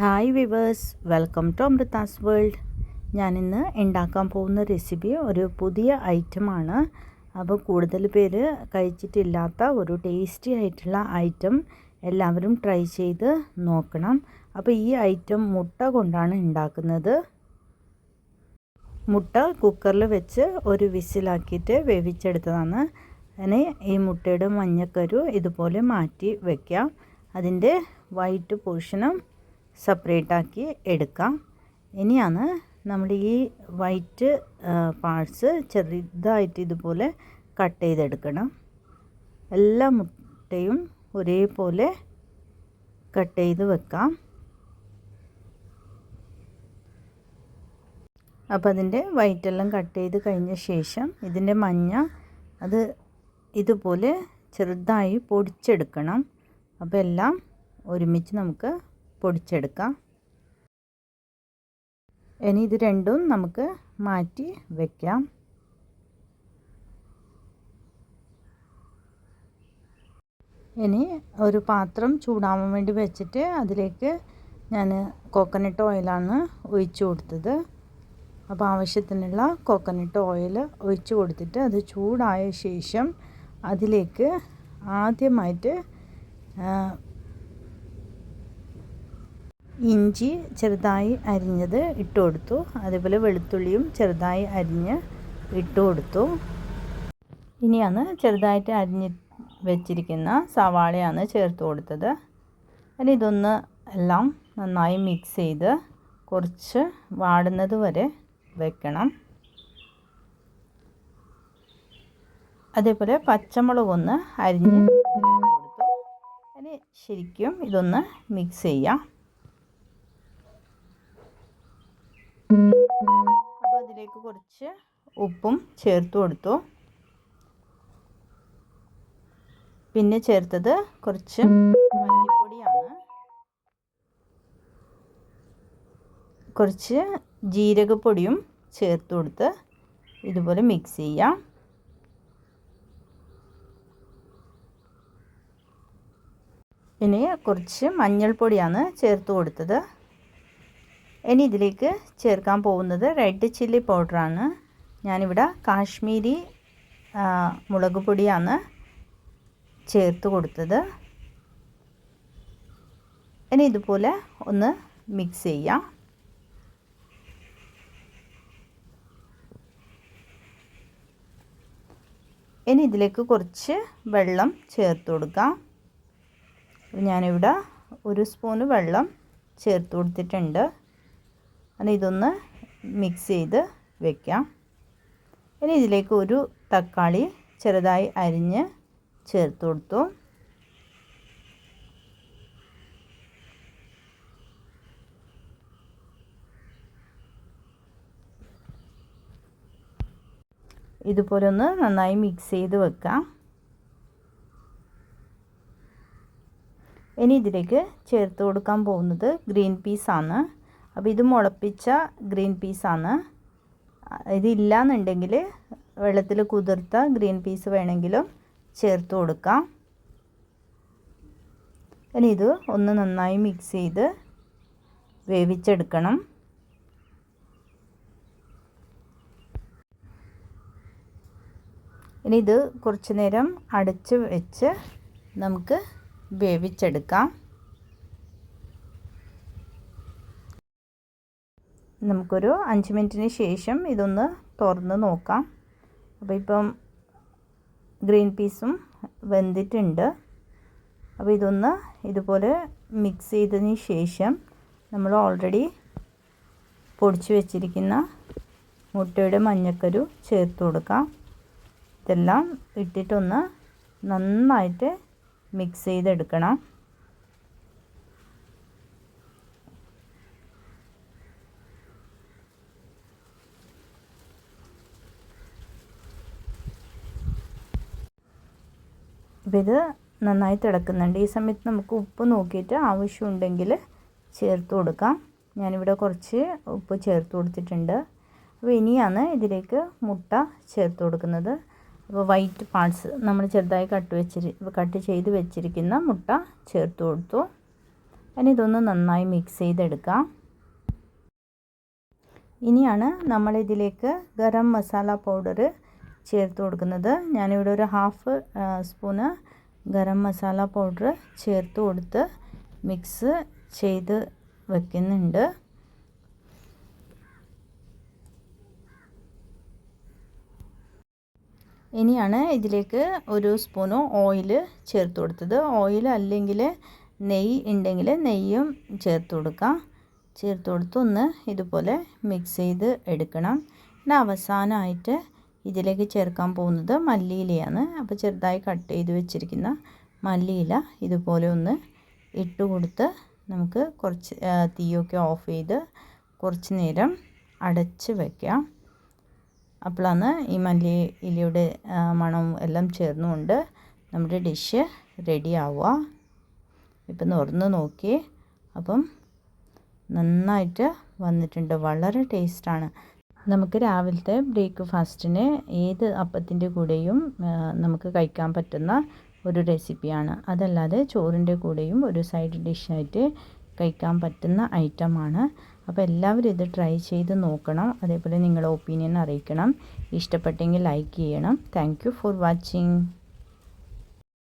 Hi viewers welcome to Amrita's world ഞാനിന്ന് ഉണ്ടാക്കാൻ പോകുന്ന റെസിപ്പി ഒരു പുതിയ ഐറ്റമാണ് അപ്പോൾ കൂടുതൽ പേര് കഴിച്ചിട്ടില്ലാത്ത ഒരു ടേസ്റ്റി ആയിട്ടുള്ള ഐറ്റം എല്ലാവരും ട്രൈ ചെയ്ത് നോക്കണം. അപ്പോൾ ഈ ഐറ്റം മുട്ട കൊണ്ടാണ് ഉണ്ടാക്കുന്നത്. മുട്ട കുക്കറിൽ വെച്ച് ഒരു വിസിലാക്കിയിട്ട് വേവിച്ചെടുത്തതാണ്. അങ്ങനെ ഈ മുട്ടയുടെ മഞ്ഞക്കരു ഇതുപോലെ മാറ്റി വയ്ക്കാം അതിന്റെ വൈറ്റ് പോർഷനും സെപ്പറേറ്റ് ആക്കി എടുക്കാം. ഇനിയാണ് നമ്മൾ ഈ വൈറ്റ് പാർട്സ് ചെറുതായിട്ട് ഇതുപോലെ കട്ട് ചെയ്തെടുക്കണം. എല്ലാ മുട്ടയും ഒരേപോലെ കട്ട് ചെയ്ത് വെക്കാം. അപ്പോൾ അതിന്റെ വൈറ്റെല്ലാം കട്ട് ചെയ്ത് കഴിഞ്ഞ ശേഷം ഇതിന്റെ മഞ്ഞ അത് ഇതുപോലെ ചെറുതായി പൊടിച്ചെടുക്കണം. അപ്പോൾ എല്ലാം ഒരുമിച്ച് നമുക്ക് പൊടിച്ചെടുക്കാം. ഇനി ഇത് രണ്ടും നമുക്ക് മാറ്റി വയ്ക്കാം ഇനി ഒരു പാത്രം ചൂടാവാൻ വേണ്ടി വെച്ചിട്ട് അതിലേക്ക് ഞാൻ കോക്കനട്ട് ഓയിലാണ് ഒഴിച്ചു കൊടുത്തത്. അപ്പോൾ ആവശ്യത്തിനുള്ള കോക്കനട്ട് ഓയിൽ ഒഴിച്ചു കൊടുത്തിട്ട് അത് ചൂടായ ശേഷം അതിലേക്ക് ആദ്യമായിട്ട് ഇഞ്ചി ചെറുതായി അരിഞ്ഞത് ഇട്ട് കൊടുത്തു. അതേപോലെ വെളുത്തുള്ളിയും ചെറുതായി അരിഞ്ഞ് ഇട്ട് കൊടുത്തു. ഇനിയാണ് ചെറുതായിട്ട് അരിഞ്ഞ് വെച്ചിരിക്കുന്ന സവാളയാണ് ചേർത്ത് കൊടുത്തത്. ഇനി ഇതൊന്ന് എല്ലാം നന്നായി മിക്സ് ചെയ്ത് കുറച്ച് വാടുന്നത് വരെ വെക്കണം. അതേപോലെ പച്ചമുളക് ഒന്ന് അരിഞ്ഞ് കൊടുത്തു. ഇനി ശരിക്കും ഇതൊന്ന് മിക്സ് ചെയ്യാം. അതിലേക്ക് കുറച്ച് ഉപ്പും ചേർത്ത് കൊടുത്തു. പിന്നെ ചേർത്തത് കുറച്ച് മല്ലിപ്പൊടിയാണ്. കുറച്ച് ജീരകപ്പൊടിയും ചേർത്ത് കൊടുത്ത് ഇതുപോലെ മിക്സ് ചെയ്യാം. ഇനി കുറച്ച് മഞ്ഞൾപ്പൊടിയാണ് ചേർത്ത് കൊടുത്തത്. ഇനി ഇതിലേക്ക് ചേർക്കാൻ പോകുന്നത് റെഡ് ചില്ലി പൗഡറാണ് ഞാനിവിടെ കാശ്മീരി മുളക് പൊടിയാണ് ചേർത്ത് കൊടുത്തത്. ഇനി ഇതുപോലെ ഒന്ന് മിക്സ് ചെയ്യാം. ഇനി ഇതിലേക്ക് കുറച്ച് വെള്ളം ചേർത്ത് കൊടുക്കാം. ഞാനിവിടെ ഒരു സ്പൂണ് വെള്ളം ചേർത്ത് കൊടുത്തിട്ടുണ്ട്. അങ്ങനെ ഇതൊന്ന് മിക്സ് ചെയ്ത് വെക്കാം. ഇനി ഇതിലേക്ക് ഒരു തക്കാളി ചെറുതായി അരിഞ്ഞ് ചേർത്ത് കൊടുത്തു. ഇതുപോലെ ഒന്ന് നന്നായി മിക്സ് ചെയ്ത് വെക്കാം. ഇനി ഇതിലേക്ക് ചേർത്ത് കൊടുക്കാൻ പോകുന്നത് ഗ്രീൻ പീസാണ് അപ്പോൾ ഇത് മുളപ്പിച്ച ഗ്രീൻ പീസാണ്. ഇതില്ല എന്നുണ്ടെങ്കിൽ വെള്ളത്തിൽ കുതിർത്ത ഗ്രീൻ പീസ് വേണമെങ്കിലും ചേർത്ത് കൊടുക്കാം. ഇനി ഇത് ഒന്ന് നന്നായി മിക്സ് ചെയ്ത് വേവിച്ചെടുക്കണം. ഇനി ഇത് കുറച്ച് നേരം അടച്ച് വെച്ച് നമുക്ക് വേവിച്ചെടുക്കാം. നമുക്കൊരു അഞ്ച് മിനിറ്റിന് ശേഷം ഇതൊന്ന് തുറന്ന് നോക്കാം. അപ്പോൾ ഇപ്പം ഗ്രീൻ പീസും വെന്തിട്ടുണ്ട്. അപ്പോൾ ഇതൊന്ന് ഇതുപോലെ മിക്സ് ചെയ്തതിന് ശേഷം നമ്മൾ ഓൾറെഡി പൊടിച്ച് വെച്ചിരിക്കുന്ന മുട്ടയുടെ മഞ്ഞക്കരു ചേർത്ത് കൊടുക്കാം. ഇതെല്ലാം ഇട്ടിട്ടൊന്ന് നന്നായിട്ട് മിക്സ് ചെയ്തെടുക്കണം. അപ്പോൾ നന്നായി തിളക്കുന്നുണ്ട്. ഈ സമയത്ത് നമുക്ക് ഉപ്പ് നോക്കിയിട്ട് ആവശ്യമുണ്ടെങ്കിൽ ചേർത്ത് കൊടുക്കാം. ഞാനിവിടെ കുറച്ച് ഉപ്പ് ചേർത്ത് കൊടുത്തിട്ടുണ്ട്. അപ്പോൾ ഇനിയാണ് ഇതിലേക്ക് മുട്ട ചേർത്ത് കൊടുക്കുന്നത്. അപ്പോൾ വൈറ്റ് പാർട്സ് നമ്മൾ ചെറുതായി കട്ട് വെച്ചിരി കട്ട് ചെയ്ത് വെച്ചിരിക്കുന്ന മുട്ട ചേർത്ത് കൊടുത്തു. ഇനി ഇതൊന്ന് നന്നായി മിക്സ് ചെയ്തെടുക്കാം. ഇനിയാണ് നമ്മളിതിലേക്ക് ഗരം മസാല പൗഡർ ചേർത്ത് കൊടുക്കുന്നത്. ഞാനിവിടെ ഒരു half spoon garam masala powder ചേർത്ത് കൊടുത്ത് മിക്സ് ചെയ്ത് വെക്കുന്നുണ്ട്. ഇനിയാണ് ഇതിലേക്ക് ഒരു സ്പൂണ് ഓയിൽ ചേർത്ത് കൊടുത്തത്. ഓയിൽ അല്ലെങ്കിൽ നെയ്യ് ഉണ്ടെങ്കിൽ നെയ്യും ചേർത്ത് കൊടുക്കാം. ചേർത്ത് കൊടുത്ത് ഒന്ന് ഇതുപോലെ മിക്സ് ചെയ്ത് എടുക്കണം. പിന്നെ അവസാനമായിട്ട് ഇതിലേക്ക് ചേർക്കാൻ പോകുന്നത് മല്ലിയിലയാണ്. അപ്പോൾ ചെറുതായി കട്ട് ചെയ്ത് വെച്ചിരിക്കുന്ന മല്ലിയില ഇതുപോലെ ഒന്ന് ഇട്ട് കൊടുത്ത് നമുക്ക് കുറച്ച് തീയൊക്കെ ഓഫ് ചെയ്ത് കുറച്ച് നേരം അടച്ച് വയ്ക്കാം അപ്പോഴാണ് ഈ മല്ലി ഇലയുടെ മണവും എല്ലാം ചേർന്നുകൊണ്ട് നമ്മുടെ ഡിഷ് റെഡി ആവുക. ഇപ്പം തുറന്ന് നോക്കി. അപ്പം നന്നായിട്ട് വന്നിട്ടുണ്ട്. വളരെ ടേസ്റ്റാണ്. നമുക്ക് രാവിലത്തെ ബ്രേക്ക്ഫാസ്റ്റിന് ഏത് അപ്പത്തിന്റെ കൂടെയും നമുക്ക് കഴിക്കാൻ പറ്റുന്ന ഒരു റെസിപ്പിയാണ്. അതല്ലാതെ ചോറിന്റെ കൂടെയും ഒരു സൈഡ് ഡിഷായിട്ട് കഴിക്കാൻ പറ്റുന്ന ഐറ്റമാണ്. അപ്പോൾ എല്ലാവരും ഇത് ട്രൈ ചെയ്ത് നോക്കണം. അതേപോലെ നിങ്ങളുടെ ഒപ്പീനിയൻ അറിയിക്കണം. ഇഷ്ടപ്പെട്ടെങ്കിൽ ലൈക്ക് ചെയ്യണം. Thank for watching.